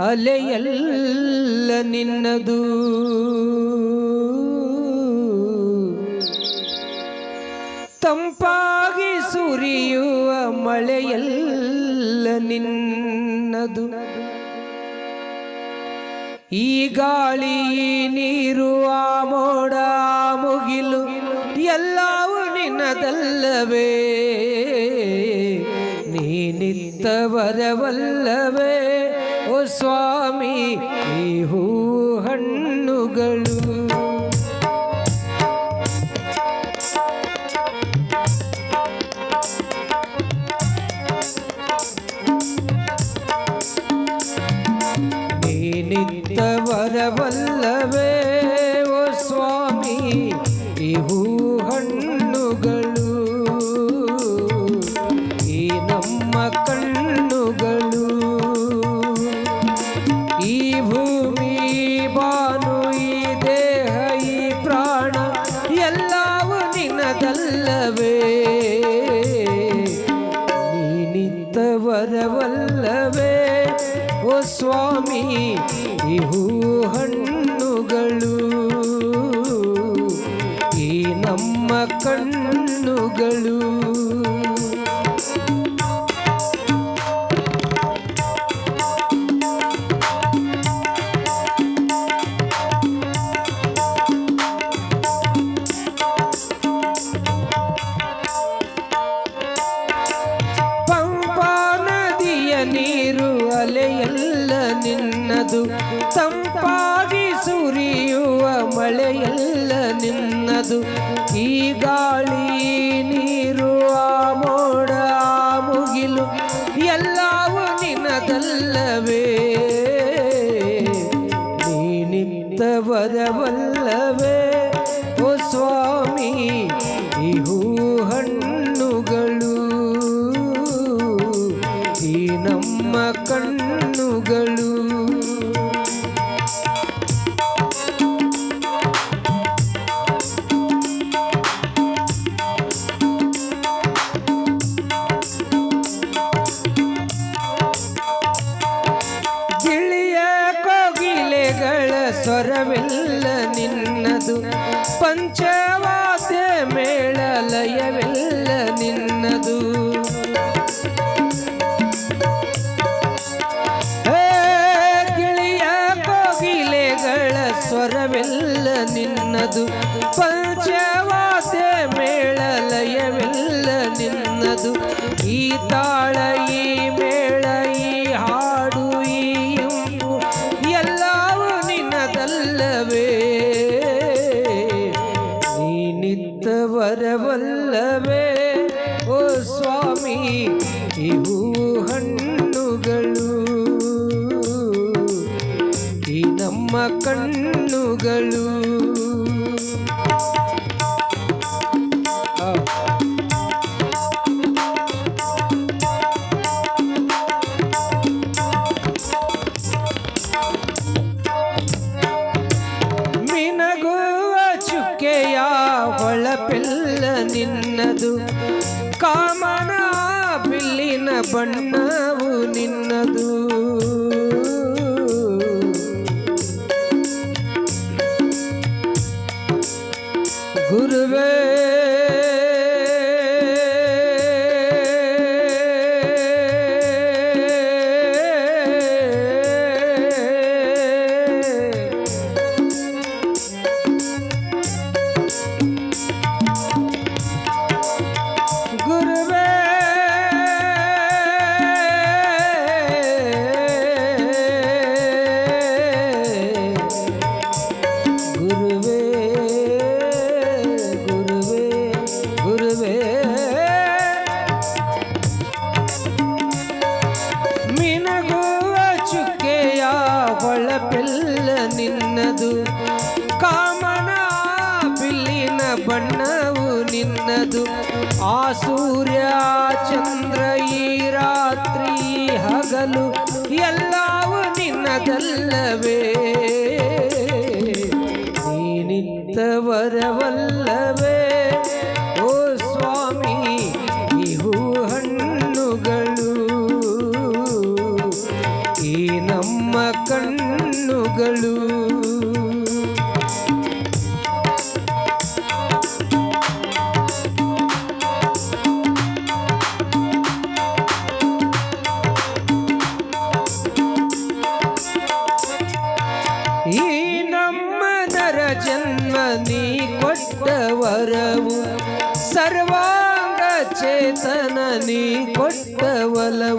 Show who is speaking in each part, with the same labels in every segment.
Speaker 1: ಅಲೆಯಲ್ಲ ನಿನ್ನದು. ತಂಪಾಗಿ ಸುರಿಯುವ ಮಳೆಯಲ್ಲ ನಿನ್ನದು. ಈ ಗಾಳಿ ನೀರು, ಆ ಮೋಡ ಮುಗಿಲು ಎಲ್ಲವೂ ನಿನ್ನದಲ್ಲವೇ. ನೀನಿತ್ತ ವರವಲ್ಲವೇ. ಓ ಸ್ವಾಮಿ ಈ ಹೂ ಹಣ್ಣುಗಳು ನೀನಿತ್ತ ವರವಲ್ಲವೇ ಓ ಸ್ವಾಮಿ ಈ ಹೂ ಹಣ್ಣುಗಳು ಈ ನಮ್ಮ ವರವಲ್ಲವೇ ಓ ಸ್ವಾಮಿ ಹೂ ಹಣ್ಣುಗಳು. ಈ ನಮ್ಮ ಕಣ್ಣುಗಳು. e gole ಪಂಚವಾದ್ಯ ಮೇಳ ಲಯವೆಲ್ಲ ನಿನ್ನದು ಗಿಳಿಯ ಕೋಗಿಲೆಗಳ ಸ್ವರವೆಲ್ಲ ನಿನ್ನದು. ಪಂಚವಾದ್ಯ ಕಣ್ಣುಗಳು. ಮಿನಗುವ ಚುಕ್ಕೆಯ ಹೊಳಪೆಲ್ಲ ನಿನ್ನದು. ಕಾಮನ ಬಿಲ್ಲಿನ ಬಣ್ಣವು ನಿನ್ನದು. ಕಾಮನ ಬಿಲ್ಲಿನ ಬಣ್ಣವು ನಿನ್ನದು. ಆ ಸೂರ್ಯ, ಚಂದ್ರ ಈ ರಾತ್ರಿ ಹಗಲು ಎಲ್ಲವೂ ನಿನ್ನದಲ್ಲವೇ. ನೀನಿತ್ತವರವಲ್ಲವೇ ಓ ಸ್ವಾಮಿ ಇವು ಹಣ್ಣುಗಳು ಈ ನಮ್ಮ ಕಣ್ಣುಗಳು.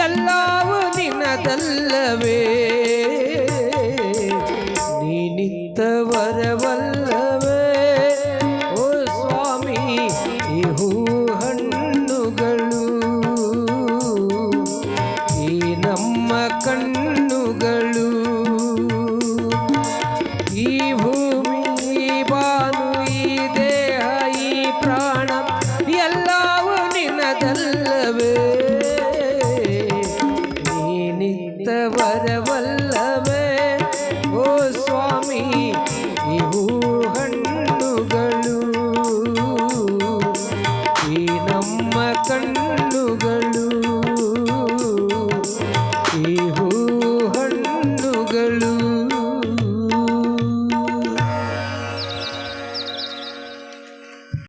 Speaker 1: ಎಲ್ಲವೂ ನಿನ್ನದಲ್ಲವೇ